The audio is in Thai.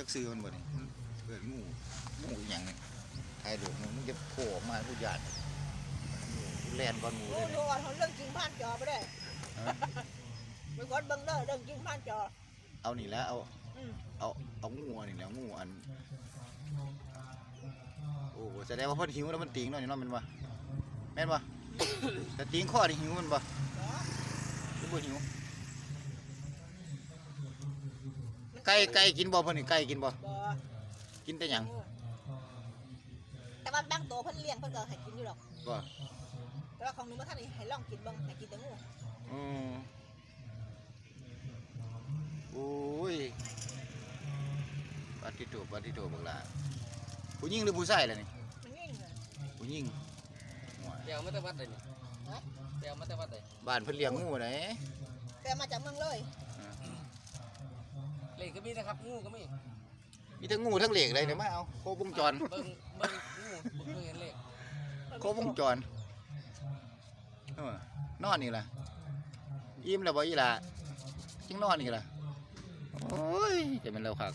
จักซื้อมันบ่นี่มันเกิดงูงูอหย่างนี่ไอ้ดูกมันจะโผล่ออกมาผู้ญาติงูแล่นก่อนงูโอ้เลยโหนี่เขาเรื่องจริงผ่านจอไปได้ฮะไปกดเบิ่งเด้อเรื่องจริงผ่านจอ เอานี่แล้วเอา อืมเอาเอางูอันนี่แล้วงูอัน โอ้โหแสดงว่าเพ่นหิวแล้วมันติงเนาะนี่เนาะแมันบ่แม่นบ่ แต่ติงข้อนี่หิวมันบ่เนาะหรือบ่หิวไก่ไก่กินบ่เพิ่นนี่ไก่กินบ่บ่กินแต่หยังแต่ว่าบางตัวเพิ่นเลี้ยงเพิ่นก็ให้กินอยู่หรอกบ่แต่ว่าของหนูมาท่านนี่ให้ลองกินเบิ่งให้กินแต่งูอืมโอ้ยปฏิโตปฏิโตบักหลาผู้หญิงหรือผู้ชายล่ะนี่มันยิ่งเลยผู้หญิงโอ้ยเดี๋ยวมาแต่วัดเลยนี่เดี๋ยวมาแต่วัดเลยบ้านเพิ่นเลี้ยงงูไหนแต่มาจากเมืองเลยเหล็ กก็มีนะครับงูก็มีมีทั้งงูทั้งเหล็กเลยเดี๋ยวมาเอาโครบวงจรเบิ้งเบิ้งงูเบิ้งเห็นเหล็กครบวงจรเออนอนนี่ล่ะอิ่มแล้วบ่อีหล่ะจิงนอนนี่ล่ะโอ้ยจะเป็นเราคัก